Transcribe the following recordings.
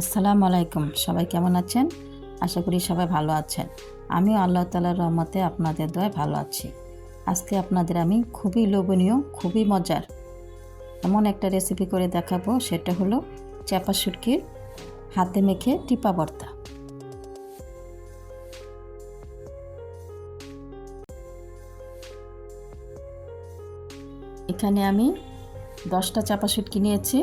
আসসালামু আলাইকুম। সবাই কেমন আছেন? আশা করি সবাই ভালো আছেন। আমি আল্লাহ তালার রহমতে আপনাদের দয় ভালো আছি। আজকে আপনাদের আমি খুবই লোভনীয়, খুবই মজার এমন একটা রেসিপি করে দেখাবো। সেটা হলো চাপা শুটকির হাতে মেখে টিপা ভর্তা। এখানে আমি দশটা চাপা শুটকি নিয়েছি।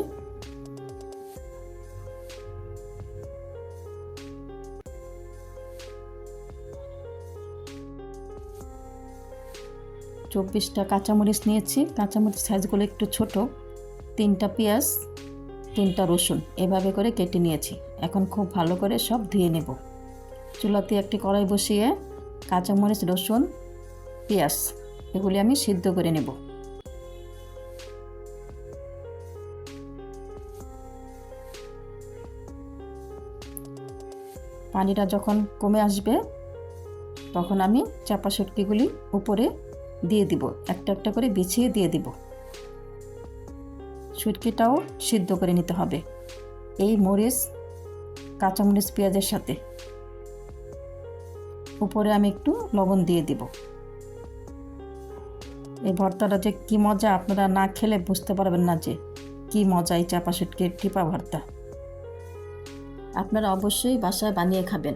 চব্বিশটা কাঁচামরিচ নিয়েছি। কাঁচামরিচ সাইজগুলো একটু ছোট। তিনটা পেঁয়াজ, তিনটা রসুন এভাবে করে কেটে নিয়েছি। এখন খুব ভালো করে সব ধুয়ে নেব। চুলাতে একটি কড়াই বসিয়ে কাঁচামরিচ, রসুন, পেঁয়াজ এগুলি আমি সিদ্ধ করে নেব। পানিটা যখন কমে আসবে, তখন আমি চাপা শুটকিগুলি উপরে দিয়ে দিব। একটা একটা করে বিছিয়ে দিয়ে দিব। শুটকিটাও সিদ্ধ করে নিতে হবে। এই মরিচ, কাঁচামরিচ, পেঁয়াজের সাথে। উপরে আমি একটু লবণ দিয়ে দিব। এই ভর্তাটা যে কী মজা, আপনারা না খেলে বুঝতে পারবেন না যে কী মজা এই চাপা শুটকির টিপা ভর্তা। আপনারা অবশ্যই বাসায় বানিয়ে খাবেন।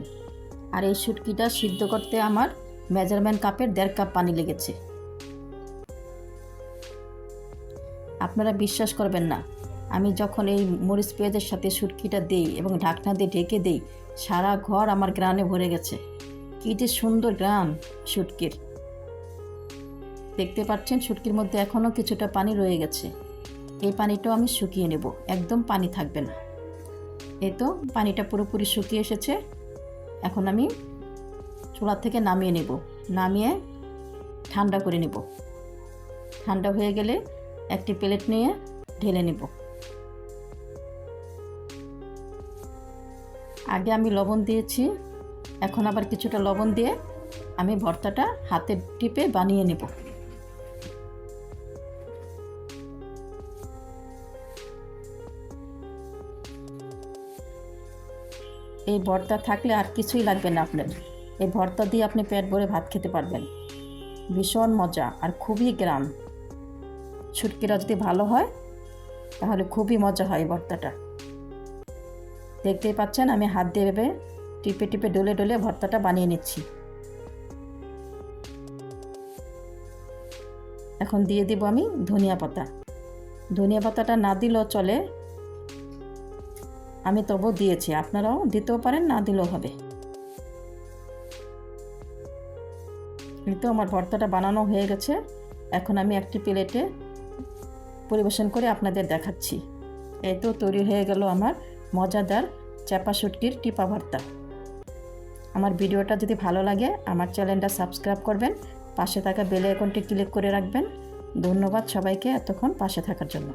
আর এই শুটকিটা সিদ্ধ করতে আমার মেজারমেন্ট কাপের দেড় কাপ পানি লেগেছে। আপনারা বিশ্বাস করবেন না। আমি যখন এই মরিচ পেঁয়াজের সাথে শুটকিটা দেই এবং ঢাকনা দিয়ে ঢেকে দেই, সারা ঘর আমার গ্রানে ভরে গেছে। কী যে সুন্দর গ্রাম শুটকির দেখতে পাচ্ছেন শুটকির মধ্যে এখনও কিছুটা পানি রয়ে গেছে। এই পানিটাও আমি শুকিয়ে নেব, একদম পানি থাকবে না। এই তো, পানিটা পুরোপুরি শুকিয়ে এসেছে। এখন আমি চুলা থেকে নামিয়ে নেব। নামিয়ে ঠান্ডা করে নেব। ঠান্ডা হয়ে গেলে একটি প্লেট নিয়ে ঢেলে নেব। আগে আমি লবণ দিয়েছি, এখন আবার কিছুটা লবণ দিয়ে আমি ভর্তাটা হাতে টিপে বানিয়ে নেব। এই ভর্তা থাকলে আর কিছুই লাগবে না আপনার। এই ভর্তা দিয়ে আপনি পেট ভরে ভাত খেতে পারবেন। ভীষণ মজা আর খুবই গ্রাম। ছুটকিরা যদি ভালো হয়, তাহলে খুবই মজা হয় ভর্তাটা। দেখতেই পাচ্ছেন, আমি হাত দিয়ে ভেবে টিপে টিপে ডলে ডলে ভর্তাটা বানিয়ে নিচ্ছি। এখন দিয়ে দিব আমি ধনিয়া পাতা। ধনিয়া পাতাটা না দিলেও চলে। আমি তবু দিয়েছি, আপনারাও দিতেও পারেন, না দিলেও হবে। এই তো আমার ভর্তাটা বানানো হয়ে গেছে। এখন আমি একটি প্লেটে পরিবেশন করে আপনাদের দেখাচ্ছি। এই তো তৈরি হয়ে গেল আমার মজাদার চাপা শুটকির টিপা ভর্তা। আমার ভিডিওটা যদি ভালো লাগে, আমার চ্যানেলটা সাবস্ক্রাইব করবেন, পাশে থাকা বেল আইকনটি ক্লিক করে রাখবেন। ধন্যবাদ সবাইকে এতক্ষণ পাশে থাকার জন্য।